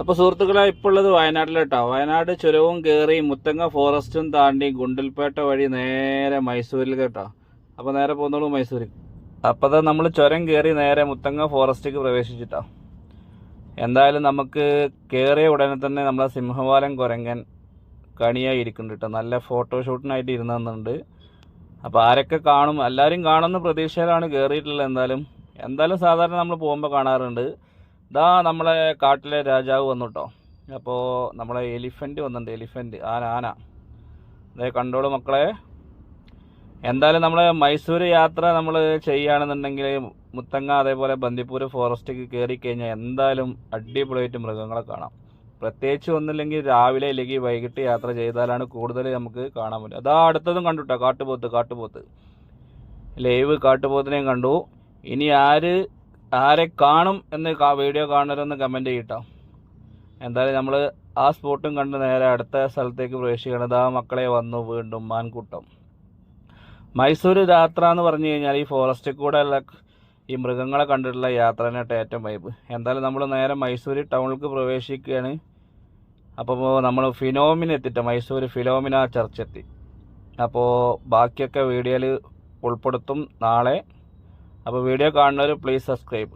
അപ്പൊ സുഹൃത്തുക്കളെ ഇപ്പോൾ ഉള്ളത് വയനാട്ടിലെട്ടോ. വയനാട് ചുരവും കേറി മുത്തങ്ങ ഫോറസ്റ്റും താണ്ടി ഗുണ്ടൽപേട്ട വഴി നേരെ മൈസൂരിൽ കേട്ടോ. അപ്പൊ നേരെ പോകുന്നുള്ളൂ മൈസൂരിൽ അപ്പൊ നമ്മൾ ചുരം കയറി നേരെ മുത്തങ്ങ ഫോറസ്റ്റിലേക്ക് പ്രവേശിച്ചിട്ടോ. എന്തായാലും നമുക്ക് കയറിയ ഉടനെ തന്നെ നമ്മളെ സിംഹവാലം കുരങ്ങൻ കണിയായി ഇരിക്കുന്നുണ്ട് കേട്ടോ. നല്ല ഫോട്ടോഷൂട്ടിനായിട്ട് ഇരുന്നുണ്ട് അപ്പോൾ ആരൊക്കെ കാണും? എല്ലാവരും കാണുന്ന പ്രതീക്ഷയിലാണ് കയറിയിട്ടുള്ളത് എന്തായാലും. എന്തായാലും സാധാരണ നമ്മൾ പോകുമ്പോൾ കാണാറുണ്ട്. ഇതാ നമ്മളെ കാട്ടിലെ രാജാവ് വന്നുട്ടോ. അപ്പോൾ നമ്മളെ എലിഫന്റ് വന്നിട്ടുണ്ട് എലിഫന്റ് ആന ആന. അതേ കണ്ടോളൂ മക്കളെ. എന്തായാലും നമ്മളെ മൈസൂർ യാത്ര നമ്മൾ ചെയ്യുകയാണെന്നുണ്ടെങ്കിൽ മുത്തങ്ങ അതേപോലെ ബന്ദിപ്പൂർ ഫോറസ്റ്റിക്ക് കയറി കഴിഞ്ഞാൽ എന്തായാലും അടിപൊളിയായിട്ട് മൃഗങ്ങളെ കാണാം. പ്രത്യേകിച്ച് ഒന്നില്ലെങ്കിൽ രാവിലെ അല്ലെങ്കിൽ വൈകിട്ട് യാത്ര ചെയ്താലാണ് കൂടുതൽ നമുക്ക് കാണാൻ പറ്റും അതാ അടുത്തതും കണ്ടുട്ടോ കാട്ടുപോത്ത് കാട്ടുപോത്ത്. ലൈവ് കാട്ടുപോത്തിനെയും കണ്ടു. ഇനി ആര് ആരെ കാണും എന്ന് വീഡിയോ കാണരുതെന്ന് കമന്റ് ചെയ്യട്ടോ. എന്തായാലും നമ്മൾ ആ സ്പോട്ടും കണ്ട് നേരെ അടുത്ത സ്ഥലത്തേക്ക് പ്രവേശിക്കണത് ആ മക്കളെ വന്നു വീണ്ടും മാൻകൂട്ടം. മൈസൂർ യാത്ര എന്ന് പറഞ്ഞു കഴിഞ്ഞാൽ ഈ ഫോറസ്റ്റിൽ കൂടെ ഉള്ള ഈ മൃഗങ്ങളെ കണ്ടിട്ടുള്ള യാത്ര തന്നെയായിട്ട് ഏറ്റവും വൈബ് എന്തായാലും നമ്മൾ നേരെ മൈസൂർ ടൗണിലേക്ക് പ്രവേശിക്കുകയാണ്. അപ്പോൾ നമ്മൾ ഫിനോമിന എത്തിയിട്ട് മൈസൂർ ഫിലോമിന ചർച്ച് എത്തി. അപ്പോൾ ബാക്കിയൊക്കെ വീഡിയോയിൽ ഉൾപ്പെടുത്തും നാളെ. അപ്പോൾ വീഡിയോ കാണുന്നവർ പ്ലീസ് സബ്സ്ക്രൈബ്